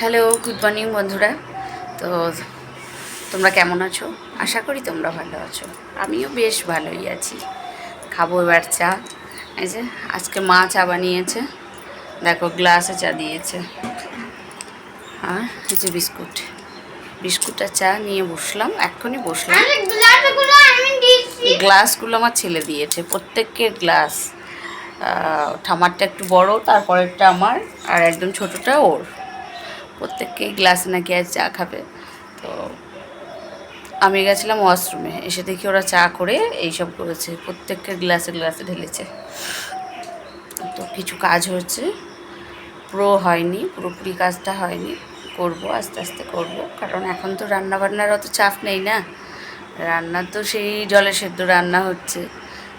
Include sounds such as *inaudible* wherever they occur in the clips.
Hello good morning বন্ধুরা। তো তোমরা কেমন আছো? আশা করি তোমরা ভালো আছো। আমিও বেশ ভালোই আছি। খাব এবার চা। এই যে আজকে মা চা বানিয়েছে। দেখো গ্লাসে চা দিয়েছে। আর এই যে বিস্কুট। বিস্কুট আর চা নিয়ে বসলাম এক্ষুনি বসলাম। গ্লাসগুলো আমার ছেলে দিয়েছে প্রত্যেকের গ্লাস। ঠামারটা একটু বড় তারপরেরটা আমার আর একদম ছোটোটা ওর। প্রত্যেককে গ্লাসে নাকি আজ চা খাবে। তো আমি গেছিলাম ওয়াশরুমে এসে দেখি ওরা চা করে এইসব করেছে। প্রত্যেকের গ্লাসে গ্লাসে ঢেলেছে। তো কিছু কাজ হচ্ছে। পুরো হয়নি, পুরোপুরি কাজটা হয়নি। করব, আস্তে আস্তে করব। কারণ এখন তো রান্নাবান্নার অত চাপ নেই না। রান্না তো সেই জলে সেদ্ধ রান্না হচ্ছে।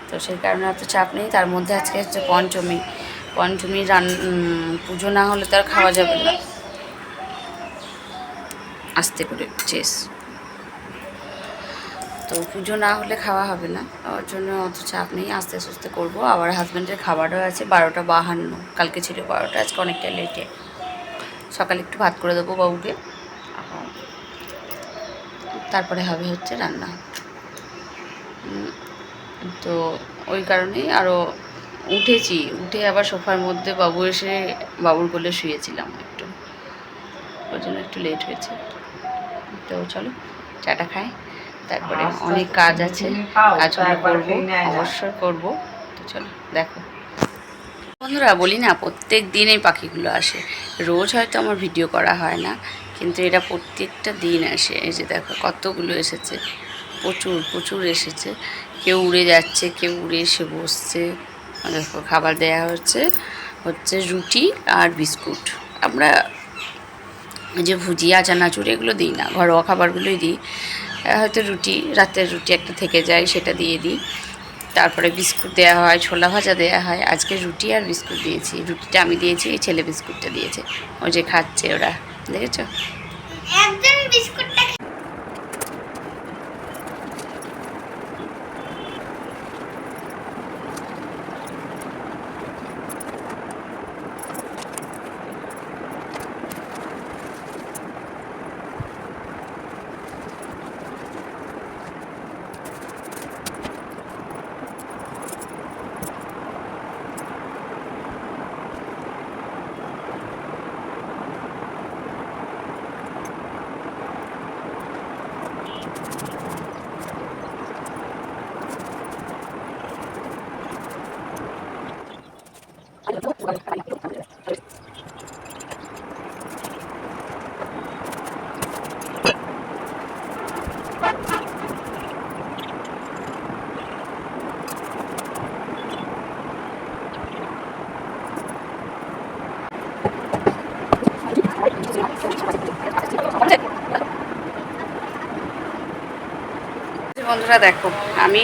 তো সেই কারণে অত চাপ নেই। তার মধ্যে আজকে হচ্ছে পঞ্চমী। পঞ্চমী রান পুজো না হলে তো আর খাওয়া যাবে না। আস্তে করে চেস। তো পুজো না হলে খাওয়া হবে না। ওর জন্য অত চাপ নেই, আস্তে আস্তে করব। আবার হাজব্যান্ডের খাবারও আছে, বারোটা বাহান্ন। কালকে ছিল বারোটা, আজকে অনেকটা লেটে। সকালে একটু ভাত করে দেবো বাবুকে। তারপরে হবে হচ্ছে রান্না। তো ওই কারণেই আরও উঠেছি। উঠে আবার সোফার মধ্যে বাবু এসে, বাবুর কোলে শুয়েছিলাম একটু। ওই জন্য একটু লেট হয়েছে। তো চলো চাটা খাই। তারপরে অনেক কাজ আছে কাজগুলো করব অবশ্যই করব। তো চলো দেখো। বন্ধুরা বলি না প্রত্যেক দিন এই পাখিগুলো আসে। রোজ হয়তো আমার ভিডিও করা হয় না কিন্তু এরা প্রত্যেকটা দিন আসে। এই যে দেখো কতগুলো এসেছে। প্রচুর প্রচুর এসেছে। কেউ উড়ে যাচ্ছে কেউ উড়ে এসে বসছে। দেখো খাবার দেয়া হচ্ছে হচ্ছে রুটি আর বিস্কুট। আমরা যে ভুজিয়া, চানাচুর, এগুলো দিই না। ঘরোয়া খাবারগুলোই দিই। হয়তো রুটি, রাতের রুটি একটা থেকে যায়, সেটা দিয়ে দিই। তারপরে বিস্কুট দেওয়া হয়, ছোলা ভাজা দেওয়া হয়। আজকে রুটি আর বিস্কুট দিয়েছি। রুটিটা আমি দিয়েছি ছেলে বিস্কুটটা দিয়েছে। ও যে খাচ্ছে ওরা। দেখেছ একজন বিস্কুটটা বন্ধুরা দেখো, আমি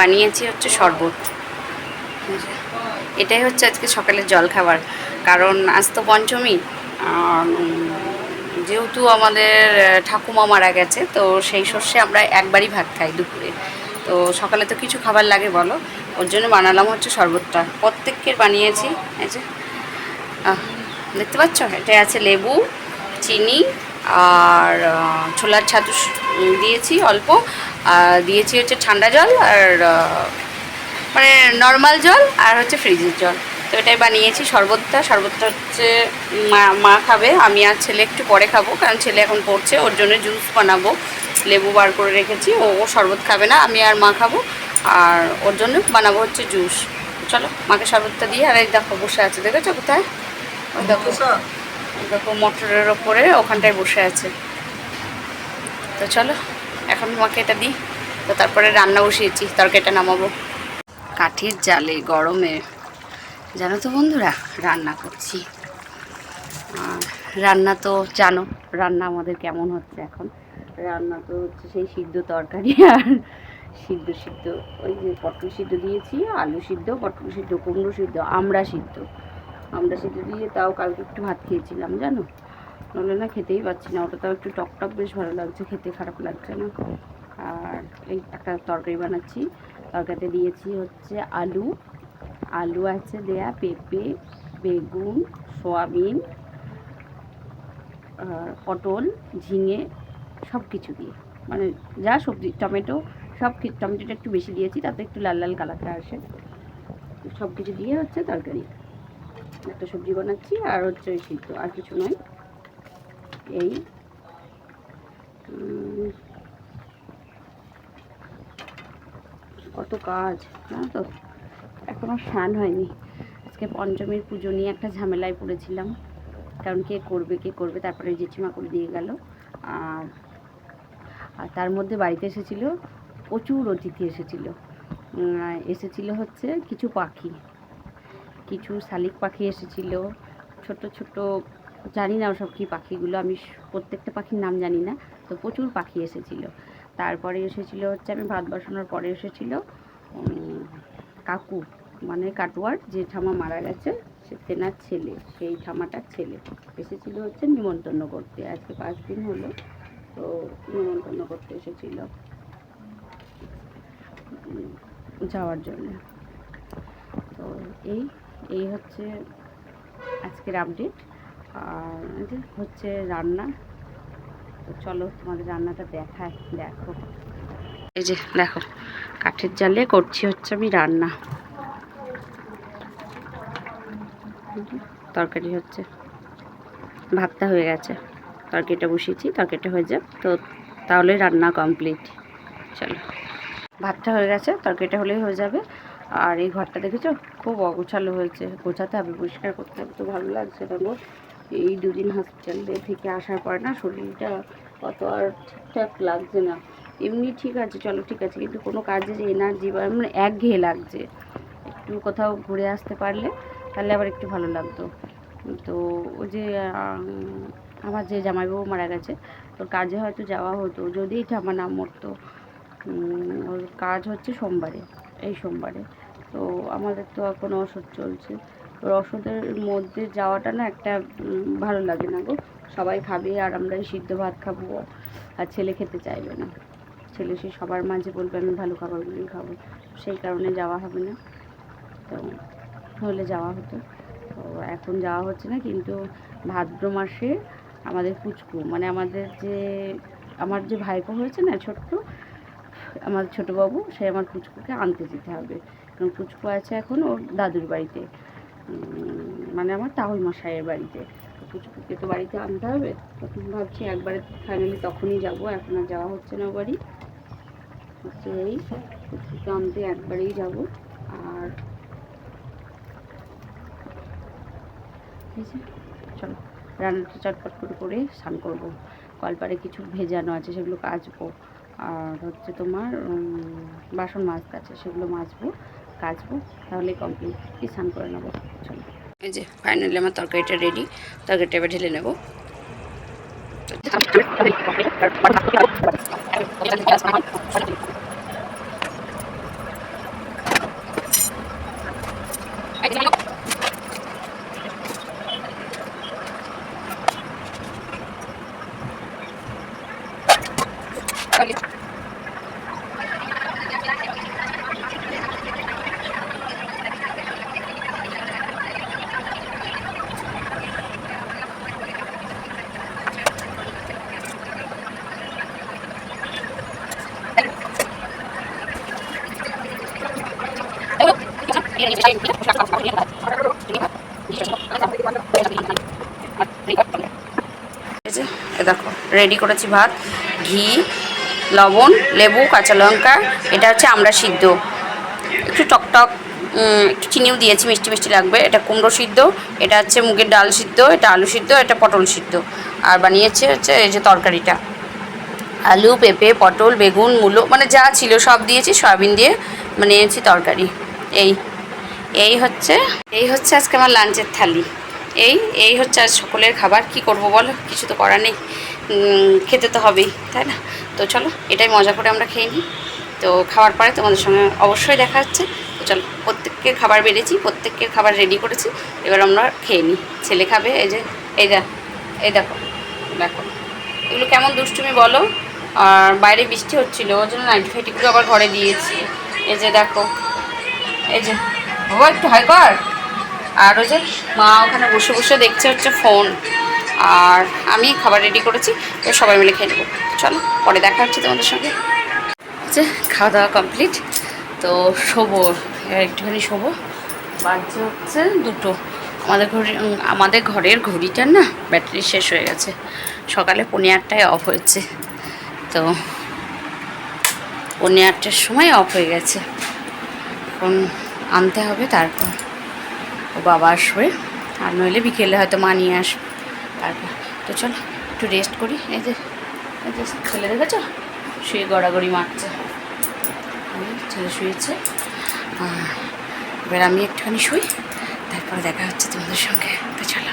বানিয়েছি হচ্ছে শরবত। এটাই হচ্ছে আজকে সকালের জল খাবার। কারণ আজ তো পঞ্চমী যেহেতু আমাদের ঠাকুমা মারা গেছে, তো সেই শস্যে আমরা একবারই ভাত খাই দুপুরে। তো সকালে তো কিছু খাবার লাগে বলো, ওর জন্য বানালাম হচ্ছে শরবতটা। প্রত্যেকের বানিয়েছি যে দেখতে পাচ্ছ? এটা আছে লেবু, চিনি, আর ছোলার ছাতু দিয়েছি অল্প। দিয়েছি হচ্ছে ঠান্ডা জল আর মানে নর্মাল জল আর হচ্ছে ফ্রিজের জল। তো এটাই বানিয়েছি শরবতটা। শরবতটা হচ্ছে মা মা খাবে আমি আর ছেলে একটু পরে খাব কারণ ছেলে এখন পড়ছে ওর জন্য জুস বানাবো। লেবু বার করে রেখেছি ও ও শরবত খাবে না আমি আর মা খাব আর ওর জন্য বানাবো হচ্ছে জুস চলো মাকে শরবতটা দিয়ে আর এই দেখো বসে আছে দেখেছ কোথায়? ওই দেখো দেখো মোটরের ওপরে ওখানটায় বসে আছে। তো চলো এখন তোমাকে এটা দিই। তো তারপরে রান্না বসিয়েছি, তরকারিটা নামাবো। কাঠের জালে গরমে, জানো তো বন্ধুরা, রান্না করছি। রান্না তো জানো, রান্না আমাদের কেমন হচ্ছে এখন? রান্না তো হচ্ছে সেই সিদ্ধ তরকারি *laughs* আর সিদ্ধ সিদ্ধ, ওই যে পটল সিদ্ধ দিয়েছি, আলু সিদ্ধ, পটল সিদ্ধ, কুমড়ো সিদ্ধ আমড়া সিদ্ধ। আমড়া সিদ্ধ দিয়ে তাও কালকে একটু ভাত খেয়েছিলাম, জানো? নইলে না খেতেই পাচ্ছি না। ওটা তাও একটু টক টক বেশ ভালো লাগছে, খেতে খারাপ লাগছে না। আর এই একটা তরকারি বানাচ্ছি। তরকারিতে দিয়েছি হচ্ছে আলু। আলু আছে দেয়া, পেঁপে, বেগুন, সয়াবিন পটল, ঝিঙে সব কিছু দিয়ে। মানে যা সবজি, টমেটো সব টমেটোটা একটু বেশি দিয়েছি, তাতে একটু লাল লাল কালারটা আসে। সব কিছু দিয়ে হচ্ছে তরকারি। একটা সবজি বানাচ্ছি, আর হচ্ছে ওই সিদ্ধ, আর কিছু নয়। এই, কত কাজ, জানো তো? এখনও স্নান হয়নি। আজকে পঞ্চমীর পুজো নিয়ে একটা ঝামেলায় পড়েছিলাম। কারণ কে করবে কে করবে, তারপরে জেঠিমা করে দিয়ে গেল। আর আর তার মধ্যে বাড়িতে এসেছিল, প্রচুর অতিথি এসেছিল। এসেছিল হচ্ছে কিছু পাখি। কিছু শালিক পাখি এসেছিল, ছোট ছোট জানি না সব কী পাখিগুলো, আমি প্রত্যেকটা পাখির নাম জানি না, তো প্রচুর পাখি এসেছিল। তারপরে এসেছিল হচ্ছে আমি ভাত বসানোর পরে এসেছিল কাকু মানে কাটুয়ার, যে ঠামা মারা গেছে, সে তেনার ছেলে, সেই ঠামাটার ছেলে। এসেছিল হচ্ছে নিমন্ত্রণ করতে, আজকে পাঁচ দিন হলো, তো নিমন্ত্রণ করতে এসেছিল যাওয়ার জন্য। তো এই এই হচ্ছে আজকের আপডেট আর হচ্ছে রান্না। তো চলো তোমাদের রান্নাটা দেখায়, দেখো। এই যে দেখো, কাঠের জালে করছি হচ্ছে আমি রান্না। তরকারি হচ্ছে, ভাতটা হয়ে গেছে। তরকারিটা বসিয়েছি, তরকারিটা হয়ে যাক। তো তাহলে রান্না কমপ্লিট। চলো। ভাতটা হয়ে গেছে, তরকারিটা হলেই হয়ে যাবে। আর এই ঘরটা দেখেছ? খুব অগোছালো হয়েছে। গোছাতে হবে, পরিষ্কার করতে হবে, তো ভালো লাগছে না এই দুদিন হসপিটাল থেকে আসার পরে না শরীরটা অত আর ঠিকঠাক লাগছে না। এমনি ঠিক আছে, চলো ঠিক আছে। কিন্তু কোনো কাজে যে এনার্জি বা মানে একঘেয়ে লাগছে। একটু কোথাও ঘুরে আসতে পারলে তাহলে আবার একটু ভালো লাগতো। তো ওই যে আমার যে জামাইবাবু মারা গেছে, ওর কাজে হয়তো যাওয়া হতো যদি ঠামা না মরতো। ওর কাজ হচ্ছে সোমবারে, এই সোমবারে। তো আমাদের তো এখন ওষুধ চলছে। ওষুধের মধ্যে যাওয়াটা না একটা ভালো লাগে না গো। সবাই খাবে আর আমরা সিদ্ধ ভাত খাব আর ছেলে খেতে চাইবে না। ছেলে সে সবার মাঝে বলবে, আমি ভালো খাবারগুলোই খাব। সেই কারণে যাওয়া হবে না। তো হলে যাওয়া হতো। তো এখন যাওয়া হচ্ছে না, কিন্তু ভাদ্র মাসে আমাদের পুচকু মানে আমাদের যে, আমার যে ভাইপো হয়েছে না ছোট্ট, আমার ছোটো বাবু সে আমার পুচকুকে আনতে যেতে হবে। কারণ পুচকু আছে এখন ওর দাদুর বাড়িতে। মানে আমার তাহুই মশাইয়ের বাড়িতে। তো পুচকুকে তো বাড়িতে আনতে হবে। তখন ভাবছি একবারে ফাইনালি তখনই যাব। এখন আর যাওয়া হচ্ছে না বাড়ি। হচ্ছে এই পুচকুকে আনতে একবারেই যাব। আর চলো, রান্নাটা চটপট করে করে স্নান করব। কলপারে কিছু ভেজানো আছে, সেগুলো কাচবো। আর হচ্ছে তোমার বাসন মাজতে আছে, সেগুলো মাজবো। কাচবো তাহলে কমপ্লিট স্নান করে নেব। চলো। এই যে ফাইনালি আমার তরকারিটা রেডি তরকারিটা এবার ঢেলে নেব। Thank যে, দেখো রেডি করেছি ভাত, ঘি, লবণ, লেবু, কাঁচা লঙ্কা, এটা হচ্ছে আমরা সিদ্ধ। একটু টকটক একটু চিনিও দিয়েছি, মিষ্টি মিষ্টি লাগবে। এটা কুমড়ো সিদ্ধ, এটা হচ্ছে মুগের ডাল সিদ্ধ, এটা আলু সিদ্ধ, এটা পটল সিদ্ধ। আর বানিয়েছে হচ্ছে এই যে তরকারিটা। আলু, পেঁপে, পটল, বেগুন, মূলো মানে যা ছিল সব দিয়েছি, সয়াবিন দিয়ে বানিয়েছি তরকারি। এই। এই হচ্ছে এই হচ্ছে আজকে আমার লাঞ্চের থালি। এই এই হচ্ছে আজ সকলের খাবার। কি করব বলো? কিছু তো করার নেই। খেতে তো হবেই, তাই না? তো চলো, এটাই মজা করে আমরা খেয়ে নিই। তো খাওয়ার পরে তোমাদের সঙ্গে অবশ্যই দেখা হচ্ছে। তো চলো প্রত্যেকের খাবার বেড়েছি প্রত্যেকের খাবার রেডি করেছি। এবার আমরা খেয়ে নিই। ছেলে খাবে, এই যে, এই দেখ, এই দেখো দেখো। এগুলো কেমন দুষ্টুমি বলো? আর বাইরে বৃষ্টি হচ্ছিল ওই জন্য নাইটি ফাইটিগুলো আবার ঘরে দিয়েছি। এই যে দেখো, এই যে বাবা, একটু হাই কর। আর ওই যে মা ওখানে বসে বসে দেখছে হচ্ছে ফোন। আর আমি খাবার রেডি করেছি তো সবাই মিলে খেয়ে নেব। চলো, পরে দেখা হচ্ছে তোমাদের সঙ্গে। হচ্ছে খাওয়া দাওয়া কমপ্লিট তো শোবো, একটুখানি শোবো। বাজছে হচ্ছে দুটো। আমাদের ঘড়ি আমাদের ঘরের ঘড়িটার না ব্যাটারি শেষ হয়ে গেছে। সকালে পৌনে আটটায় অফ হয়েছে। তো পৌনে আটটার সময় অফ হয়ে গেছে। এখন আনতে হবে, তারপর ও বাবা আসবে। আর নইলে বিকেলে হয়তো মা নিয়ে আসবে। তারপর তো চলো, একটু রেস্ট করি। এই যে এই যে ছেলে দেখেছ? শুয়ে গড়াগড়ি মারছে। ছেলে শুয়েছে। এবার আমি একটুখানি শুই, তারপরে দেখা হচ্ছে তোমাদের সঙ্গে। তো চলো।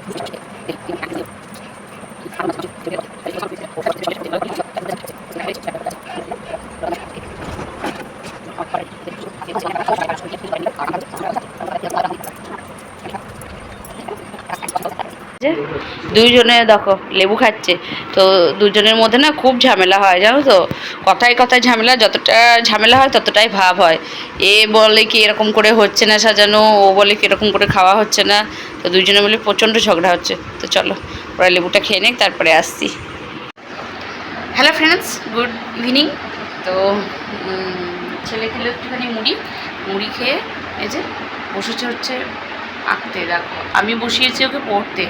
দুইজনে দেখো, লেবু খাচ্ছে। তো দুজনের মধ্যে না খুব ঝামেলা হয়, জানো তো? কথায় কথায় ঝামেলা, যতটা ঝামেলা হয় ততটাই ভাব হয়। এ বলে কি এরকম করে হচ্ছে না সাজানো, ও বলে কি এরকম করে খাওয়া হচ্ছে না। তো দুজনে মিলে প্রচণ্ড ঝগড়া হচ্ছে। তো চলো, ওরা লেবুটা খেয়ে নেই তারপরে আসছি। হ্যালো ফ্রেন্ডস গুড ইভিনিং তো ছেলে খেলে একটুখানি মুড়ি। মুড়ি খেয়ে এই যে বসেছে হচ্ছে আঁকতে, দেখো। আমি বসিয়েছি ওকে পড়তে।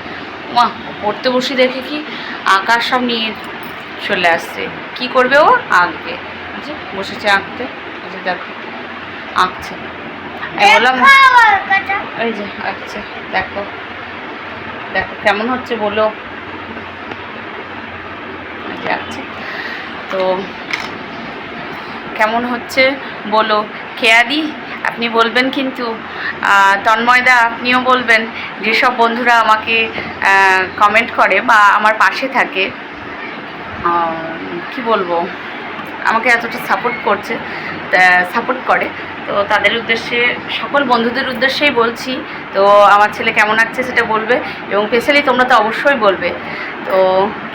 মা পড়তে বসি দেখে কি আঁকার সব নিয়ে চলে আসছে। কি করবে ও? আঁকবে। যে বসেছে আঁকতে। যে দেখো আঁকছে। বললাম এই যে আচ্ছা দেখো দেখো কেমন হচ্ছে বলো। আচ্ছা তো কেমন হচ্ছে বলো। খেয়াদি আপনি বলবেন কিন্তু তন্ময়দা আপনিও বলবেন যেসব বন্ধুরা আমাকে কমেন্ট করে বা আমার পাশে থাকে। কি বলব? আমাকে এতটা সাপোর্ট করছে সাপোর্ট করে। তো তাদের উদ্দেশ্যে সকল বন্ধুদের উদ্দেশ্যেই বলছি। তো আমার ছেলে কেমন আছে সেটা বলবে এবং স্পেশালি তোমরা তো অবশ্যই বলবে। তো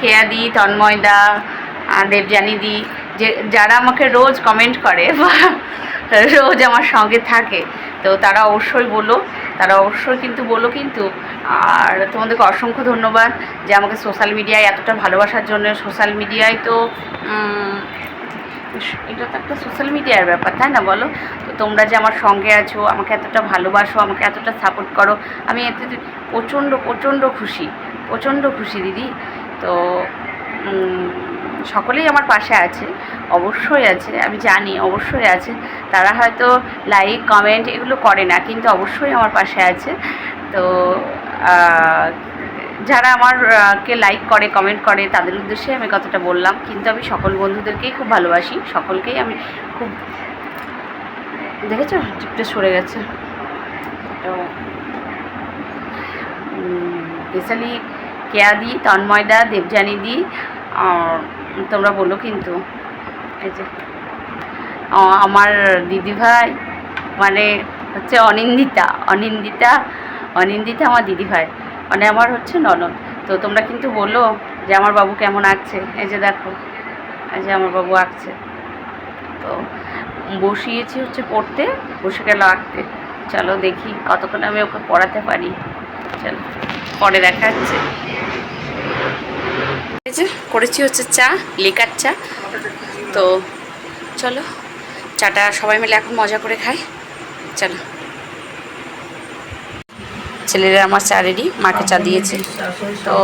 কেয়াদি তন্ময়দা আহ, দেবযানীদি যে যারা আমাকে রোজ কমেন্ট করে বা *laughs* রোজ আমার সঙ্গে থাকে। তো তারা অবশ্যই বলো তারা অবশ্যই কিন্তু বলো কিন্তু, আর তোমাদেরকে অসংখ্য ধন্যবাদ যে আমাকে সোশ্যাল মিডিয়ায় এতটা ভালোবাসার জন্য। সোশ্যাল মিডিয়ায় তো এটা তো একটা সোশ্যাল মিডিয়ার ব্যাপার, তাই না বলো? তো তোমরা যে আমার সঙ্গে আছো, আমাকে এতটা ভালোবাসো, আমাকে এতটা সাপোর্ট করো, আমি এতে প্রচণ্ড প্রচণ্ড খুশি প্রচণ্ড খুশি দিদি। তো সকলেই আমার পাশে আছে, অবশ্যই আছে, আমি জানি অবশ্যই আছে। তারা হয়তো লাইক কমেন্ট এগুলো করে না, কিন্তু অবশ্যই আমার পাশে আছে। তো যারা আমার কে লাইক করে কমেন্ট করে, তাদের উদ্দেশ্যে আমি কথাটা বললাম। কিন্তু আমি সকল বন্ধুদেরকেই খুব ভালোবাসি, সকলকেই আমি খুব দেখেছ? টিপটা সরে গেছে। তো স্পেশালি কেয়াদি, তন্ময়দা, দেবযানীদি, আর তোমরা বলো কিন্তু। এই যে আমার দিদিভাই মানে হচ্ছে অনিন্দিতা অনিন্দিতা অনিন্দিতা আমার দিদিভাই মানে আমার হচ্ছে ননদ। তো তোমরা কিন্তু বলো যে আমার বাবু কেমন আঁকছে এই যে দেখো, এই যে আমার বাবু আঁকছে। তো বসিয়েছি হচ্ছে পড়তে, বসে গেল আঁকতে। চলো দেখি কতক্ষণ আমি ওকে পড়াতে পারি। চলো, পরে দেখা এই যে করেছি হচ্ছে চা, লিকার চা। তো চলো, চাটা সবাই মিলে এখন মজা করে খাই। চলো। ছেলেরা আমার চা রেডি মাকে চা দিয়েছে। তো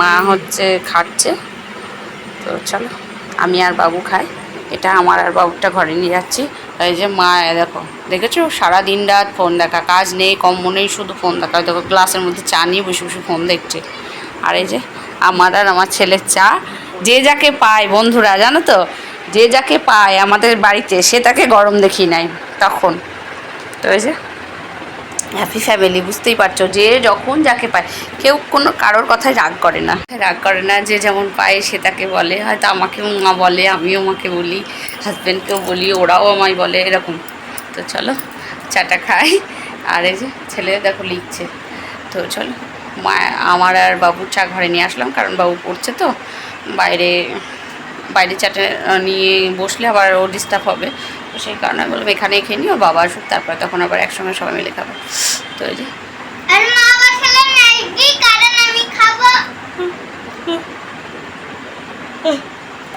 মা হচ্ছে খাচ্ছে। তো চলো, আমি আর বাবু খাই। এটা আমার আর বাবুটা ঘরে নিয়ে যাচ্ছি। এই যে মা দেখো, দেখেছ? সারা দিন রাত ফোন দেখা, কাজ নেই কম মনেই শুধু ফোন দেখা। দেখো গ্লাসের মধ্যে চা নিয়ে বসে বসে ফোন দেখছে। আর এই যে আমার আর আমার ছেলের চা, যে যাকে পায় বন্ধুরা, জানো তো? যে যাকে পায় আমাদের বাড়িতে, সে তাকে গরম দেখি নাই তখন। তো এই যে হ্যাপি ফ্যামিলি বুঝতেই পারছ? যে যখন যাকে পায়, কেউ কোনো কারোর কথায় রাগ করে না। রাগ করে না যে যেমন পায়, সে তাকে বলে। হয়তো আমাকেও মা বলে, আমিও মাকে বলি হাজব্যান্ডকেও বলি, ওরাও আমায় বলে, এরকম। তো চলো, চাটা খাই। আর এই যে, ছেলে দেখো লিখছে। তো চলো। মা আমার আর বাবুর চা ঘরে নিয়ে আসলাম কারণ বাবু পড়ছে তো। বাইরে বাইরে চাটা নিয়ে বসলে আবার ও ডিস্টার্ব হবে। তো সেই কারণে আমি বললাম এখানেই খেয়ে নিও বাবা আসুক তারপরে তখন আবার একসঙ্গে সবাই মিলে খাব। তো এই যে।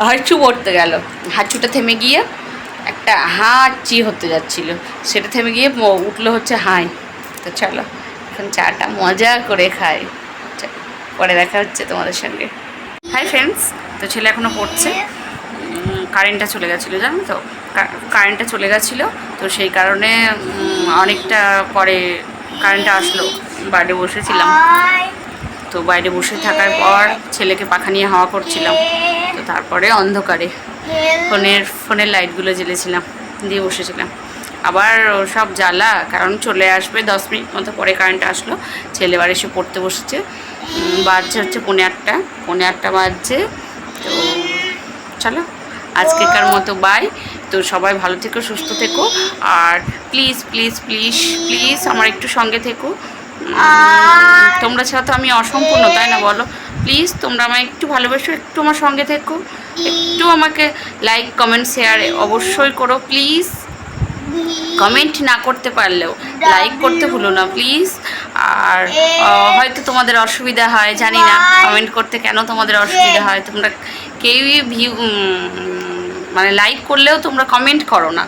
হাঁচু পড়তে গেল। হাঁচুটা থেমে গিয়ে একটা হাঁচি হতে যাচ্ছিল। সেটা থেমে গিয়ে উঠল হচ্ছে হাই তো চলো। এখন চাটা মজা করে খাই। পরে দেখা হচ্ছে তোমাদের সঙ্গে। হাই ফ্রেন্ডস তো ছেলে এখনও পড়ছে। কারেন্টটা চলে গেছিল, জানো তো? কারেন্টটা চলে গেছিল, তো সেই কারণে অনেকটা পরে কারেন্টটা আসলো। বাইরে বসেছিলাম। তো বাইরে বসে থাকার পর ছেলেকে পাখা নিয়ে হাওয়া করছিলাম। তো তারপরে অন্ধকারে। ফোনের ফোনের লাইটগুলো জ্বেলেছিলাম। দিয়ে বসেছিলাম। আবার সব জ্বালা, কারণ চলে আসবে দশ মিনিট মতো পরে কারেন্ট আসলো। ছেলে এবার এসে পড়তে বসেছে। বাজছে হচ্ছে পৌনে আটটা। পৌনে আটটা বাজছে। তো চলো, আজকেকার মতো বাই তো সবাই ভালো থেকো, সুস্থ থেকো। আর প্লিজ প্লিজ প্লিজ প্লিজ আমার একটু সঙ্গে থেকো। তোমরা ছাড়া তো আমি অসম্পূর্ণ, তাই না বলো? প্লিজ তোমরা আমায় একটু ভালোবাসো, একটু আমার সঙ্গে থেকো। একটু আমাকে লাইক কমেন্ট শেয়ার অবশ্যই করো প্লিজ কমেন্ট না করতে পারলেও লাইক করতে ভুলো না প্লিজ। আর হয়তো তোমাদের অসুবিধা হয় জানি না। কমেন্ট করতে কেন তোমাদের অসুবিধা হয়? তোমরা কেউই ভিউ মানে লাইক করলেও তোমরা কমেন্ট করো না।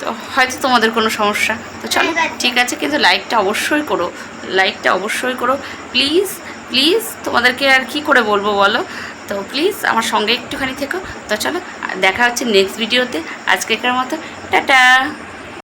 তো হয়তো তোমাদের কোনো সমস্যা। তো চলো ঠিক আছে। কিন্তু লাইকটা অবশ্যই করো। লাইকটা অবশ্যই করো। প্লিজ প্লিজ তোমাদেরকে আর কি করে বলব বলো? তো প্লিজ আমার সঙ্গে একটুখানি থেকো। তো চলো দেখা হচ্ছে নেক্সট ভিডিওতে আজকেকার মতো Ta-da!